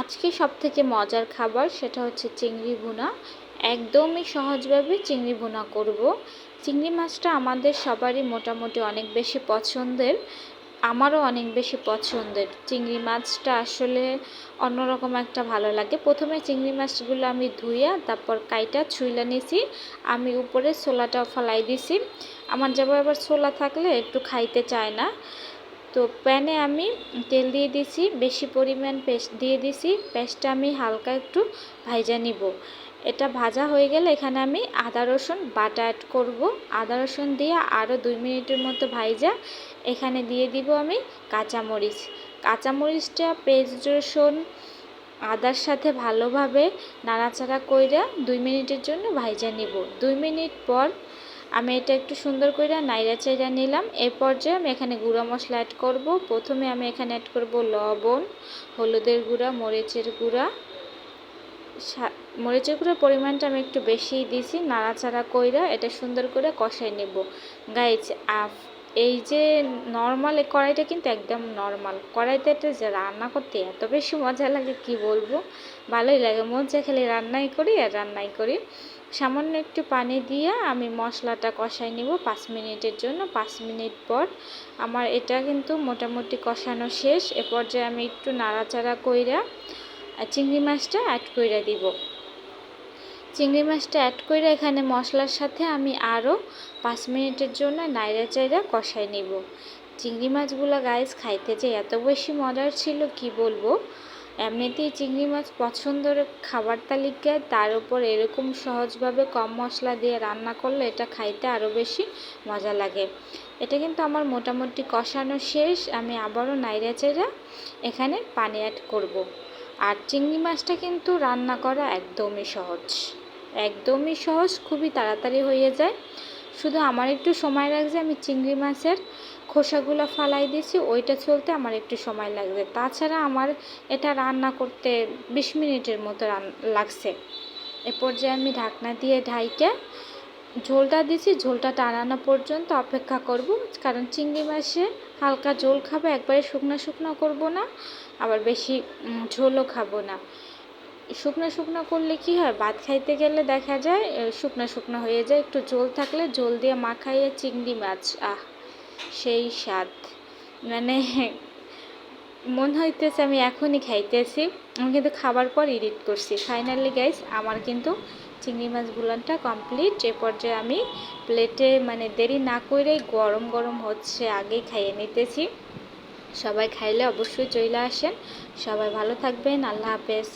আজকে সব থেকে মজার খাবার সেটা হচ্ছে চিংড়ি ভুনা। একদমই সহজভাবে চিংড়ি ভুনা করব। চিংড়ি মাছটা আমাদের সবারই মোটামুটি অনেক বেশি পছন্দের, আমারও অনেক বেশি পছন্দের। চিংড়ি মাছটা আসলে অন্যরকম একটা ভালো লাগে। প্রথমে চিংড়ি মাছগুলো আমি ধুইয়া তারপর কাইটা ছুইলা নিছি। আমি উপরে ছোলাটা ফলাই দিছি। আমার যাব এবার ছোলা থাকলে একটু খাইতে চায় না। তো প্যানে আমি তেল দিয়ে দিছি, বেশি পরিমাণ পেস্ট দিয়ে দিছি, পেস্টটা আমি হালকা একটু ভাইজা নিব। এটা ভাজা হয়ে গেলে এখানে আমি আদা, রসুন, বাটা অ্যাড করব। আদা, রসুন দিয়ে আরও দুই মিনিটের মতো ভাইজা। এখানে দিয়ে দিব আমি কাঁচামরিচ। কাঁচামরিচটা পেস্ট, রসুন, আদার সাথে ভালোভাবে নাড়াচাড়া কইরা দুই মিনিটের জন্য ভাইজা নিব। দুই মিনিট পর আমি এটা একটু সুন্দর করে নাইরা চাইরা নিলাম। এই পর্যায়ে আমি এখানে গুঁড়া মশলা অ্যাড করব। প্রথমে আমি এখানে অ্যাড করব লবণ, হলুদের গুঁড়া, মরিচের গুঁড়া। মরিচের গুঁড়োর পরিমাণটা আমি একটু বেশিই দিছি, নাড়াচাড়া কইরা এটা সুন্দর করে কষাই নেব। গাইজ, আফ, এই যে নর্মাল কড়াইটা কিন্তু একদম নর্মাল। কড়াইতে এটা যে রান্না করতে এত বেশি মজা লাগে, কি বলব? ভালোই লাগে। মজা খেলে রান্নাই করি আর রান্নাই করি। সামান্য একটু পানি দিয়ে আমি মশলাটা কষাই নিব পাঁচ মিনিটের জন্য। পাঁচ মিনিট পর আমার এটা কিন্তু মোটামুটি কষানো শেষ। এ পর্যায়ে আমি একটু নাড়াচাড়া কইরা চিংড়ি মাছটা অ্যাড কইরা দিব। চিংড়ি মাছটা অ্যাড করে এখানে মশলার সাথে আমি আরও পাঁচ মিনিটের জন্য নাইরা চাইরা কষাই নিব। চিংড়ি মাছগুলো গাইজ খাইতে যে এত বেশি মজার ছিল, কি বলব? এমনিতেই চিংড়ি মাছ পছন্দের খাবার তালিকায় তার উপর এরকম সহজভাবে কম মশলা দিয়ে রান্না করলে এটা খাইতে আরও বেশি মজা লাগে। এটা কিন্তু আমার মোটামুটি কষানো শেষ, আমি আবারও নাইরা চেরা এখানে পানি অ্যাড করব। আর চিংড়ি মাছটা কিন্তু রান্না করা একদমই সহজ। একদমই সহজ, খুবই তাড়াতাড়ি হয়ে যায়। শুধু আমার একটু সময় লাগছে, আমি চিংড়ি মাছের খোসাগুলো ফালাই দিয়েছি, ওইটা চলতে আমার একটু সময় লাগবে। তাছাড়া আমার এটা রান্না করতে বিশ মিনিটের মতো লাগছে। এ পর্যায়ে আমি ঢাকনা দিয়ে ঢাইকে ঝোলটা দিয়েছি, ঝোলটা টানানো পর্যন্ত অপেক্ষা করব, কারণ চিংড়ি মাছে হালকা ঝোল খাব, একবারে শুকনো শুকনো করব না, আবার বেশি ঝোলও খাব না। শুকনো শুকনো করলে কি হয়? ভাত খাইতে গেলে দেখা যায় শুকনো শুকনো হয়ে যায়। একটু জল থাকলে জল দিয়ে মাখাইয়ে চিংড়ি মাছ। আহ, সেই স্বাদ। মানে মন হইতেছে আমি এখনই খাইতেছি। আমি কিন্তু খাবার পর এডিট করছি। ফাইনালি গাইস আমার কিন্তু চিংড়ি মাছ বুলানটা কমপ্লিট এ পর্যায়ে আমি প্লেটে মানে দেরি না করেই গরম গরম হচ্ছে, আগেই খাইয়ে নিতেছি। সবাই খাইলে অবশ্যই চলে আসেন। সবাই ভালো থাকবেন। আল্লাহ হাফেজ।